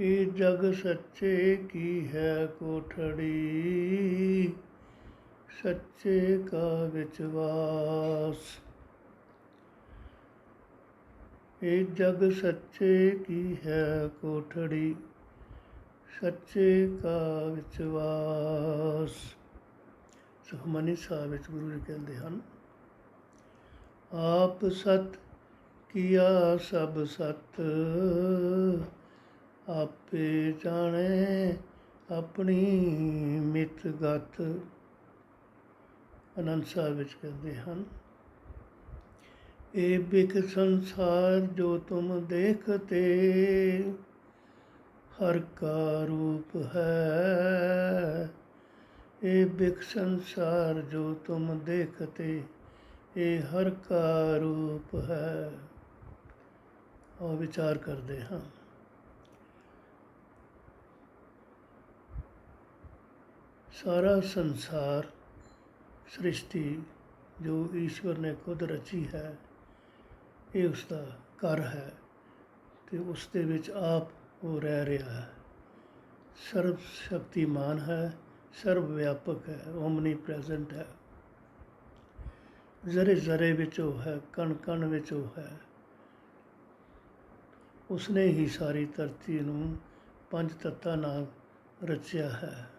ਇਹ ਜਗ ਸੱਚੇ ਕੀ ਹੈ ਕੋਠੜੀ? ਸੱਚੇ ਕਾ ਵਿਚਵਾਸ ਇਹ ਜਗ ਸੱਚੇ ਕੀ ਹੈ ਕੋਠੜੀ? ਸੱਚੇ ਕਾ ਵਿਚਵਾਸ ਸੁਖਮਨੀ ਸਾਹਿਬ ਵਿੱਚ ਗੁਰੂ ਜੀ ਕਹਿੰਦੇ ਹਨ, ਆਪ ਸਤ ਕੀਆ ਸਭ ਸਤ। ਆਪੇ ਜਾਣੇ ਆਪਣੀ ਮਿਤ ਗਤ। ਅਨੰਦ ਸਾਹਿਬ ਵਿੱਚ ਕਹਿੰਦੇ ਹਨ, ਇਹ ਬਿਕ ਸੰਸਾਰ ਜੋ ਤੁਮ ਦੇਖਤੇ, ਹਰ ਕਾ ਰੂਪ ਹੈ। ਇਹ ਬਿਕ ਸੰਸਾਰ ਜੋ ਤੁਮ ਦੇਖਤੇ, ਇਹ ਹਰ ਕਾ ਰੂਪ ਹੈ। ਉਹ ਵਿਚਾਰ ਕਰਦੇ ਹਾਂ। ਸਾਰਾ ਸੰਸਾਰ ਸ੍ਰਿਸ਼ਟੀ ਜੋ ਈਸ਼ਵਰ ਨੇ ਖੁਦ ਰਚੀ ਹੈ, ਇਹ ਉਸ ਦਾ ਘਰ ਹੈ ਤੇ ਉਸ ਦੇ ਵਿੱਚ ਆਪ ਉਹ ਰਹਿ ਰਿਹਾ ਹੈ। ਸਰਵ ਸ਼ਕਤੀਮਾਨ ਹੈ, ਸਰਵ ਵਿਆਪਕ ਹੈ ਓਮਨੀ ਪ੍ਰੈਜ਼ੈਂਟ ਹੈ। ਜ਼ਰੇ ਜ਼ਰੇ ਵਿੱਚ ਉਹ ਹੈ, ਕਣ ਕਣ ਵਿੱਚ ਉਹ ਹੈ। ਉਸਨੇ ਹੀ ਸਾਰੀ ਧਰਤੀ ਨੂੰ ਪੰਜ ਤੱਤਾਂ ਨਾਲ ਰਚਿਆ ਹੈ।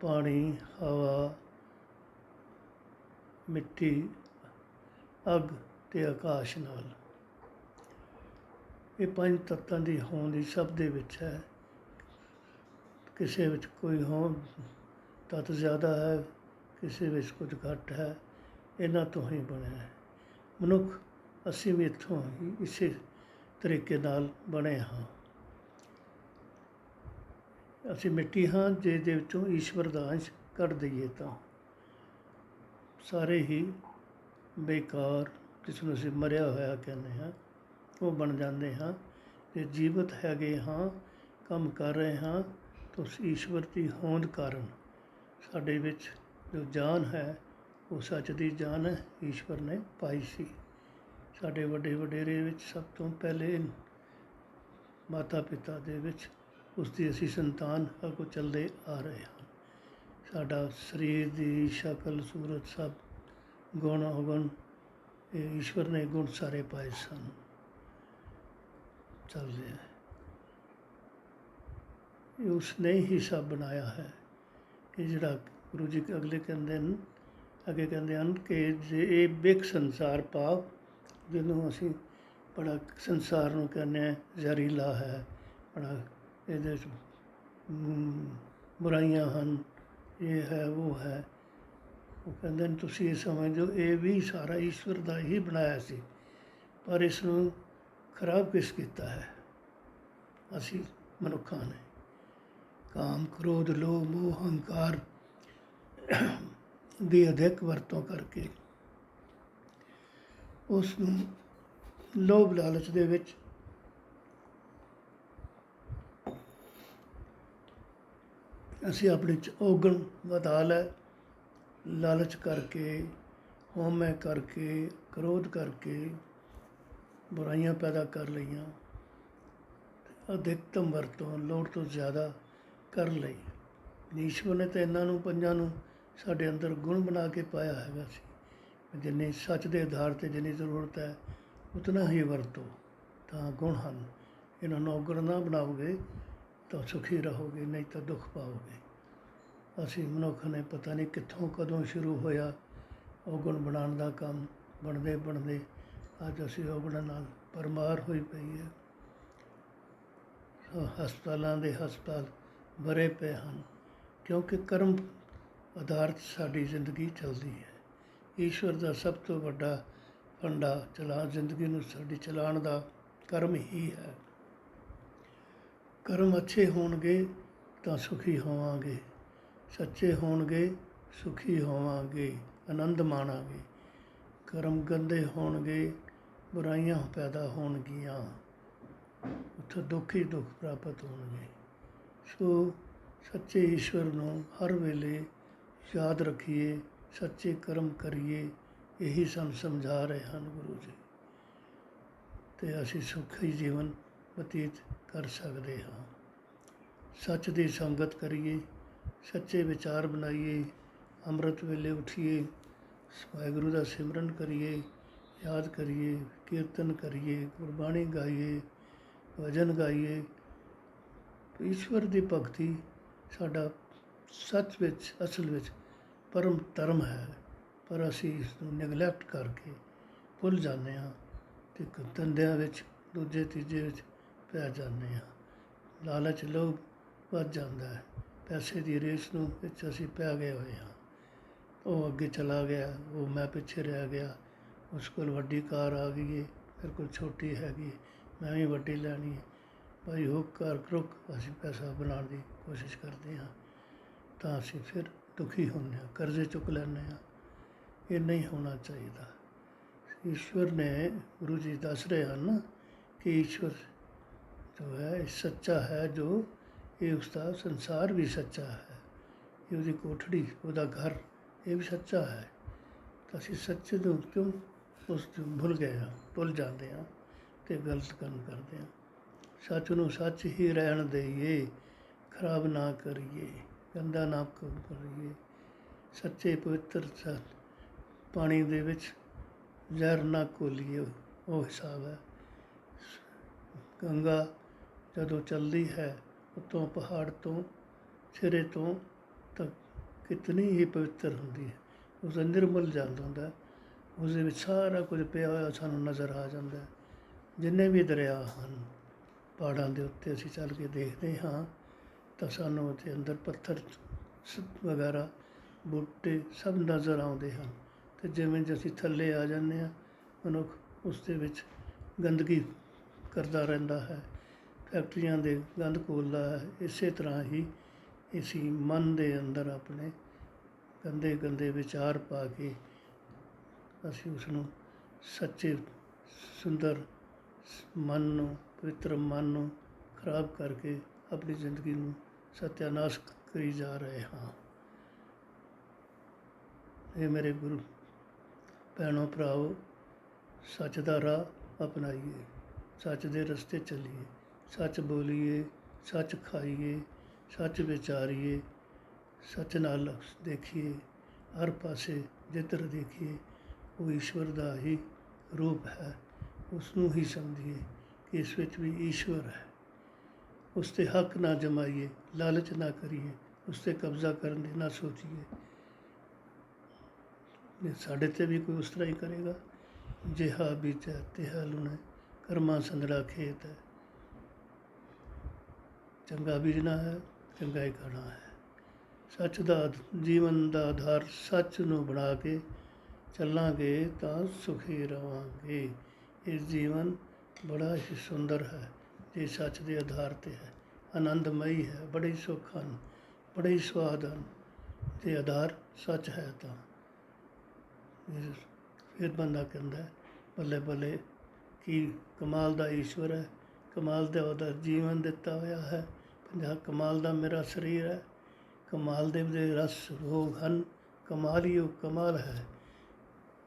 ਪਾਣੀ, ਹਵਾ, ਮਿੱਟੀ, ਅੱਗ ਅਤੇ ਆਕਾਸ਼ ਨਾਲ। ਇਹ ਪੰਜ ਤੱਤਾਂ ਦੀ ਹੋਂਦ ਹੀ ਸਭ ਦੇ ਵਿੱਚ ਹੈ। ਕਿਸੇ ਵਿੱਚ ਕੋਈ ਹੋਂਦ ਤੱਤ ਜ਼ਿਆਦਾ ਹੈ, ਕਿਸੇ ਵਿੱਚ ਕੁਝ ਘੱਟ ਹੈ। ਇਹਨਾਂ ਤੋਂ ਹੀ ਬਣਿਆ ਹੈ। ਮਨੁੱਖ, ਅਸੀਂ ਵੀ ਇੱਥੋਂ ਹੀ ਇਸੇ ਤਰੀਕੇ ਨਾਲ ਬਣੇ ਹਾਂ। ਅਸੀਂ ਮਿੱਟੀ ਹਾਂ ਜਿਹਦੇ ਵਿੱਚੋਂ ਈਸ਼ਵਰ ਦਾ ਅੰਸ਼ ਕੱਢ ਦਈਏ ਤਾਂ। ਸਾਰੇ ਹੀ ਬੇਕਾਰ, ਜਿਸ ਨੂੰ ਅਸੀਂ ਮਰਿਆ ਹੋਇਆ ਕਹਿੰਦੇ ਹਾਂ, ਉਹ ਬਣ ਜਾਂਦੇ ਹਾਂ। ਤੇ ਜੀਵਤ ਹੈਗੇ ਹਾਂ, ਕੰਮ ਕਰ ਰਹੇ ਹਾਂ, ਤਾਂ ਉਸ ਈਸ਼ਵਰ ਦੀ ਹੋਂਦ ਕਾਰਨ ਸਾਡੇ ਵਿੱਚ ਜੋ ਜਾਨ ਹੈ, ਉਹ ਸੱਚ ਦੀ ਜਾਨ ਹੈ, ਈਸ਼ਵਰ ਨੇ ਪਾਈ ਸੀ। ਸਾਡੇ ਵੱਡੇ ਵਡੇਰੇ ਵਿੱਚ ਸਭ ਤੋਂ ਪਹਿਲੇ ਮਾਤਾ ਪਿਤਾ ਦੇ ਵਿੱਚ ਉਸ ਦੀ ਅਸੀਂ ਸੰਤਾਨ ਅੱਗੋਂ ਚੱਲਦੇ ਆ ਰਹੇ ਹਾਂ। ਸਾਡਾ ਸਰੀਰ ਦੀ ਸ਼ਕਲ, ਸੂਰਤ ਸਭ ਗੁਣ ਅਵਗੁਣ ਇਹ ਈਸ਼ਵਰ ਨੇ ਗੁਣ ਸਾਰੇ ਪਾਏ ਸਨ। ਚੱਲਦੇ ਰਿਹਾ ਹੈ ਇਹ ਉਸ ਨੇ ਹੀ ਸਭ ਬਣਾਇਆ ਹੈ। ਇਹ ਜਿਹੜਾ ਗੁਰੂ ਜੀ ਅਗਲੇ ਕਹਿੰਦੇ ਹਨ, ਅੱਗੇ ਕਹਿੰਦੇ ਹਨ ਕਿ ਜੇ ਇਹ ਬਿਕ ਸੰਸਾਰ ਪਾਪ ਜਿਹਨੂੰ ਅਸੀਂ ਬੜਾ ਸੰਸਾਰ ਨੂੰ ਕਹਿੰਦੇ ਹਾਂ ਜ਼ਹਿਰੀਲਾ ਹੈ, ਬੜਾ ਇਹਦੇ 'ਚ ਬੁਰਾਈਆਂ ਹਨ, ਇਹ ਹੈ, ਉਹ ਹੈ। ਉਹ ਕਹਿੰਦੇ ਨੇ, ਤੁਸੀਂ ਇਹ ਸਮਝਦੇ ਹੋ, ਇਹ ਵੀ ਸਾਰਾ ਈਸ਼ਵਰ ਦਾ ਹੀ ਬਣਾਇਆ ਸੀ, ਪਰ ਇਸ ਨੂੰ ਖਰਾਬ ਕਿਸ ਕੀਤਾ ਹੈ? ਅਸੀਂ ਮਨੁੱਖਾਂ ਨੇ। ਕਾਮ, ਕ੍ਰੋਧ, ਲੋਭ, ਮੋਹ, ਹੰਕਾਰ ਦੀ ਅਧਿਕ ਵਰਤੋਂ ਕਰਕੇ ਉਸ ਨੂੰ ਲੋਭ ਲਾਲਚ ਦੇ ਵਿੱਚ ਅਸੀਂ ਆਪਣੇ ਚ ਔਗਣ ਵਧਾ ਲੈ, ਲਾਲਚ ਕਰਕੇ, ਹਉਮੈ ਕਰਕੇ, ਕ੍ਰੋਧ ਕਰਕੇ ਬੁਰਾਈਆਂ ਪੈਦਾ ਕਰ ਲਈਆਂ, ਅਧਿਕਤਮ ਵਰਤੋਂ, ਲੋੜ ਤੋਂ ਜ਼ਿਆਦਾ ਕਰ ਲਈ। ਈਸ਼ਵਰ ਨੇ ਤਾਂ ਇਹਨਾਂ ਨੂੰ ਪੰਜਾਂ ਨੂੰ ਸਾਡੇ ਅੰਦਰ ਗੁਣ ਬਣਾ ਕੇ ਪਾਇਆ ਹੈਗਾ ਸੀ। ਜਿੰਨੀ ਸੱਚ ਦੇ ਆਧਾਰ ਤੇ ਜਿੰਨੀ ਜ਼ਰੂਰਤ ਹੈ, ਉਤਨਾ ਹੀ ਵਰਤੋ। ਤਾਂ ਗੁਣ ਹਨ। ਇਹਨਾਂ ਨੂੰ ਔਗਣ ਨਾ ਬਣਾਓਗੇ ਤਾਂ ਸੁਖੀ ਰਹੋਗੇ, ਨਹੀਂ ਤਾਂ ਦੁੱਖ ਪਾਓਗੇ। ਅਸੀਂ ਮਨੁੱਖ ਨੇ ਪਤਾ ਨਹੀਂ ਕਿੱਥੋਂ ਕਦੋਂ ਸ਼ੁਰੂ ਹੋਇਆ, ਔਗਣ ਬਣਾਉਣ ਦਾ ਕੰਮ ਬਣਦੇ ਬਣਦੇ ਅੱਜ ਅਸੀਂ ਔਗਣਾਂ ਨਾਲ ਪਰਮਾਰ ਹੋਈ ਪਈ ਹੈ। ਹਸਪਤਾਲਾਂ ਦੇ ਹਸਪਤਾਲ ਭਰੇ ਪਏ ਹਨ, ਕਿਉਂਕਿ ਕਰਮ ਆਧਾਰਿਤ ਸਾਡੀ ਜ਼ਿੰਦਗੀ ਚੱਲਦੀ ਹੈ। ਈਸ਼ਵਰ ਦਾ ਸਭ ਤੋਂ ਵੱਡਾ ਫੰਡਾ ਚਲਾ, ਜ਼ਿੰਦਗੀ ਨੂੰ ਸਾਡੀ ਚਲਾਉਣ ਦਾ ਕਰਮ ਹੀ ਹੈ। ਕਰਮ ਅੱਛੇ ਹੋਣਗੇ ਤਾਂ ਸੁਖੀ ਹੋਵਾਂਗੇ। ਸੱਚੇ ਹੋਣਗੇ, ਸੁਖੀ ਹੋਵਾਂਗੇ, ਆਨੰਦ ਮਾਣਾਂਗੇ। ਕਰਮ ਗੰਦੇ ਹੋਣਗੇ, ਬੁਰਾਈਆਂ ਪੈਦਾ ਹੋਣਗੀਆਂ। ਉੱਥੇ ਦੁੱਖ ਹੀ ਦੁੱਖ ਪ੍ਰਾਪਤ ਹੋਣਗੇ। ਸੋ ਸੱਚੇ ਈਸ਼ਵਰ ਨੂੰ ਹਰ ਵੇਲੇ ਯਾਦ ਰੱਖੀਏ, ਸੱਚੇ ਕਰਮ ਕਰੀਏ, ਇਹੀ ਸਾਨੂੰ ਸਮਝਾ ਰਹੇ ਹਨ ਗੁਰੂ ਜੀ। ਤੇ ਅਸੀਂ ਸੁਖੀ ਜੀਵਨ ਬਤੀਤ ਕਰ ਸਕਦੇ ਹਾਂ। ਸੱਚ ਦੀ ਸੰਗਤ ਕਰੀਏ, ਸੱਚੇ ਵਿਚਾਰ ਬਣਾਈਏ, ਅੰਮ੍ਰਿਤ ਵੇਲੇ ਉਠੀਏ ਵਾਹਿਗੁਰੂ ਦਾ ਸਿਮਰਨ ਕਰੀਏ, ਯਾਦ ਕਰੀਏ, ਕੀਰਤਨ ਕਰੀਏ, ਗੁਰਬਾਣੀ ਗਾਈਏ, ਭਜਨ ਗਾਈਏ। ਈਸ਼ਵਰ ਦੀ ਭਗਤੀ ਸਾਡਾ ਸੱਚ ਵਿੱਚ, ਅਸਲ ਵਿੱਚ ਪਰਮ ਧਰਮ ਹੈ। ਪਰ ਅਸੀਂ ਇਸ ਨੂੰ ਨਿਗਲੈਕਟ ਕਰਕੇ ਭੁੱਲ ਜਾਂਦੇ ਹਾਂ ਤੇ ਇੱਕ ਧੰਦਿਆਂ ਵਿੱਚ, ਦੂਜੇ ਤੀਜੇ ਵਿੱਚ ਪੈ ਜਾਂਦੇ ਹਾਂ। ਲਾਲਚ ਲੋਭ ਵੱਧ ਜਾਂਦਾ ਹੈ। ਪੈਸੇ ਦੀ ਰੇਸ ਨੂੰ ਵਿੱਚ ਅਸੀਂ ਪੈ ਗਏ ਹੋਏ ਹਾਂ। ਉਹ ਅੱਗੇ ਚਲਾ ਗਿਆ, ਉਹ ਮੈਂ ਪਿੱਛੇ ਰਹਿ ਗਿਆ। ਉਸ ਕੋਲ ਵੱਡੀ ਕਾਰ ਆ ਗਈ ਹੈ ਮੇਰੇ ਕੋਲ ਛੋਟੀ ਹੈਗੀ ਮੈਂ ਵੀ ਵੱਡੀ ਲੈਣੀ ਹੈ ਭਾਈ ਉਹ ਕਰ ਕਰੁਕ ਅਸੀਂ ਪੈਸਾ ਬਣਾਉਣ ਦੀ ਕੋਸ਼ਿਸ਼ ਕਰਦੇ ਹਾਂ। ਤਾਂ ਅਸੀਂ ਫਿਰ ਦੁਖੀ ਹੁੰਦੇ ਹਾਂ, ਕਰਜ਼ੇ ਚੁੱਕ ਲੈਂਦੇ ਹਾਂ। ਇਹ ਨਹੀਂ ਹੋਣਾ ਚਾਹੀਦਾ। ਈਸ਼ਵਰ ਨੇ ਗੁਰੂ ਜੀ ਦੱਸ ਰਹੇ ਹਨ ਕਿ ਈਸ਼ਵਰ ਜੋ ਹੈ ਇਹ ਸੱਚਾ ਹੈ ਜੋ ਇਹ ਉਸਦਾ ਸੰਸਾਰ ਵੀ ਸੱਚਾ ਹੈ ਇਹ ਉਹਦੀ ਕੋਠੜੀ ਉਹਦਾ ਘਰ ਇਹ ਵੀ ਸੱਚਾ ਹੈ ਤਾਂ ਅਸੀਂ ਸੱਚੇ ਨੂੰ ਕਿਉਂ ਉਸ ਨੂੰ ਭੁੱਲ ਗਏ ਹਾਂ ਭੁੱਲ ਜਾਂਦੇ ਹਾਂ ਤੇ ਗਲਤ ਕੰਮ ਕਰਦੇ ਹਾਂ ਸੱਚ ਨੂੰ ਸੱਚ ਹੀ ਰਹਿਣ ਦੇਈਏ ਖਰਾਬ ਨਾ ਕਰੀਏ ਗੰਦਾ ਨਾ ਕਰੀਏ ਸੱਚੇ ਪਵਿੱਤਰ ਸ- ਪਾਣੀ ਦੇ ਵਿੱਚ ਜ਼ਹਿਰ ਨਾ ਘੋਲੀਏ ਉਹ ਹਿਸਾਬ ਹੈ ਗੰਗਾ ਜਦੋਂ ਚੱਲਦੀ ਹੈ, ਉਤੋਂ ਪਹਾੜ ਤੋਂ, ਸਿਰੇ ਤੋਂ, ਤਾਂ ਕਿਤਨੀ ਹੀ ਪਵਿੱਤਰ ਹੁੰਦੀ ਹੈ। ਉਸ ਨਿਰਮਲ ਮਿਲ ਜਾਂਦਾ ਹੁੰਦਾ ਹੈ। ਉਸ ਦੇ ਵਿੱਚ ਸਾਰਾ ਕੁਝ ਪਿਆ ਹੋਇਆ ਸਾਨੂੰ ਨਜ਼ਰ ਆ ਜਾਂਦਾ ਜਿੰਨੇ ਵੀ ਦਰਿਆ ਹਨ, ਪਹਾੜਾਂ ਦੇ ਉੱਤੇ ਅਸੀਂ ਚੱਲ ਕੇ ਦੇਖਦੇ ਹਾਂ, ਤਾਂ ਸਾਨੂੰ ਉੱਥੇ ਅੰਦਰ ਪੱਥਰ ਵਗੈਰਾ, ਬੂਟੇ ਸਭ ਨਜ਼ਰ ਆਉਂਦੇ ਹਨ। ਤੇ ਜਿਵੇਂ ਜਿ ਅਸੀਂ ਥੱਲੇ ਆ ਜਾਂਦੇ ਹਾਂ, ਮਨੁੱਖ ਉਸ ਦੇ ਵਿੱਚ ਗੰਦਗੀ ਕਰਦਾ ਰਹਿੰਦਾ ਹੈ। ਫੈਕਟਰੀਆਂ ਦੇ ਗੰਦ ਘੋਲਦਾ ਹੈ ਇਸੇ ਤਰ੍ਹਾਂ ਹੀ ਅਸੀਂ ਮਨ ਦੇ ਅੰਦਰ ਆਪਣੇ ਗੰਦੇ ਗੰਦੇ ਵਿਚਾਰ ਪਾ ਕੇ ਅਸੀਂ ਉਸ ਨੂੰ ਸੱਚੇ, ਸੁੰਦਰ ਮਨ ਨੂੰ, ਪਵਿੱਤਰ ਮਨ ਨੂੰ ਖਰਾਬ ਕਰਕੇ ਆਪਣੀ ਜ਼ਿੰਦਗੀ ਨੂੰ ਸਤਿਆਨਾਸ਼ ਕਰੀ ਜਾ ਰਹੇ ਹਾਂ। ਇਹ ਮੇਰੇ ਗੁਰੂ, ਭੈਣੋ ਭਰਾਓ, ਸੱਚ ਦਾ ਰਾਹ ਅਪਣਾਈਏ, ਸੱਚ ਦੇ ਰਸਤੇ ਚੱਲੀਏ। ਸੱਚ ਬੋਲੀਏ, ਸੱਚ ਖਾਈਏ, ਸੱਚ ਵਿਚਾਰੀਏ, ਸੱਚ ਨਾਲ ਦੇਖੀਏ, ਹਰ ਪਾਸੇ ਜਿੱਧਰ ਦੇਖੀਏ, ਉਹ ਈਸ਼ਵਰ ਦਾ ਹੀ ਰੂਪ ਹੈ ਉਸ ਨੂੰ ਹੀ ਸਮਝੀਏ ਕਿ ਇਸ ਵਿੱਚ ਵੀ ਈਸ਼ਵਰ ਹੈ। ਉਸ ਤੇ ਹੱਕ ਨਾ ਜਮਾਈਏ, ਲਾਲਚ ਨਾ ਕਰੀਏ, ਉਸ ਤੇ ਕਬਜ਼ਾ ਕਰਨ ਦੀ ਨਾ ਸੋਚੀਏ। ਜੇ ਸਾਡੇ ਤੇ ਵੀ ਕੋਈ ਉਸ ਤਰ੍ਹਾਂ ਹੀ ਕਰੇਗਾ, ਜਿਹਾ ਬੀਜੈ, ਤਿਹਾ ਲੁਣੈ, ਕਰਮਾ ਸੰਧੜਾ ਖੇਤ ਹੈ। ਚੰਗਾ ਬੀਜਣਾ ਹੈ, ਚੰਗਾ ਹੀ ਖਾਣਾ ਹੈ। ਸੱਚ ਦਾ ਜੀਵਨ ਦਾ ਆਧਾਰ ਸੱਚ ਨੂੰ ਬਣਾ ਕੇ ਚੱਲਾਂਗੇ ਤਾਂ ਸੁਖੀ ਰਵਾਂਗੇ। ਇਹ ਜੀਵਨ ਬੜਾ ਹੀ ਸੁੰਦਰ ਹੈ, ਜੇ ਸੱਚ ਦੇ ਆਧਾਰ ਤੇ ਹੈ। ਆਨੰਦਮਈ ਹੈ, ਬੜੇ ਹੀ ਸੁੱਖ ਹਨ, ਬੜੇ ਹੀ ਸਵਾਦ ਹਨ। ਤੇ ਆਧਾਰ ਸੱਚ ਹੈ ਤਾਂ ਫਿਰ ਬੰਦਾ ਕਹਿੰਦਾ ਬੱਲੇ ਬੱਲੇ ਕੀ ਕਮਾਲ ਦਾ ਈਸ਼ਵਰ ਹੈ, ਕਮਾਲ ਦਾ ਉਹਦਾ ਜੀਵਨ ਦਿੱਤਾ ਹੋਇਆ ਹੈ। ਪੰਜਾ ਕਮਾਲ ਦਾ ਮੇਰਾ ਸਰੀਰ ਹੈ, ਕਮਾਲ ਦੇ ਉਹਦੇ ਰਸ ਰੋਗ ਹਨ, ਕਮਾਲ ਹੀ ਉਹ ਕਮਾਲ ਹੈ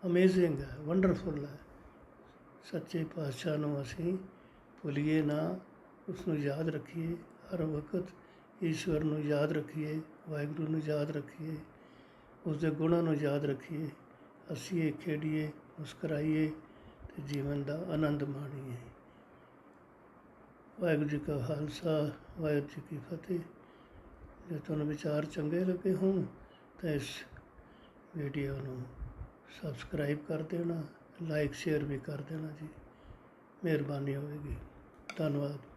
ਅਮੇਜ਼ਿੰਗ ਹੈ ਵੰਡਰਫੁਲ ਹੈ। ਸੱਚੇ ਪਾਤਸ਼ਾਹ ਨੂੰ ਅਸੀਂ ਭੁੱਲੀਏ ਨਾ ਉਸ ਨੂੰ ਯਾਦ ਰੱਖੀਏ, ਹਰ ਵਕਤ ਈਸ਼ਵਰ ਨੂੰ ਯਾਦ ਰੱਖੀਏ, ਵਾਹਿਗੁਰੂ ਨੂੰ ਯਾਦ ਰੱਖੀਏ ਉਸ ਦੇ ਗੁਣਾਂ ਨੂੰ ਯਾਦ ਰੱਖੀਏ ਅਸੀਂ ਇਹ ਖੇਡੀਏ, ਮੁਸਕਰਾਈਏ ਤੇ ਜੀਵਨ ਦਾ ਆਨੰਦ ਮਾਣੀਏ। ਵਾਹਿਗੁਰੂ ਜੀ ਕਾ ਖਾਲਸਾ, ਵਾਹਿਗੁਰੂ ਜੀ ਕੀ ਫਤਿਹ। ਜੇ ਤੁਹਾਨੂੰ ਵਿਚਾਰ ਚੰਗੇ ਲੱਗੇ ਹੋਣ, ਤਾਂ ਇਸ ਵੀਡੀਓ ਨੂੰ ਸਬਸਕ੍ਰਾਈਬ ਕਰ ਦੇਣਾ, ਲਾਈਕ, ਸ਼ੇਅਰ ਵੀ ਕਰ ਦੇਣਾ ਜੀ। ਮਿਹਰਬਾਨੀ ਹੋਵੇਗੀ। ਧੰਨਵਾਦ।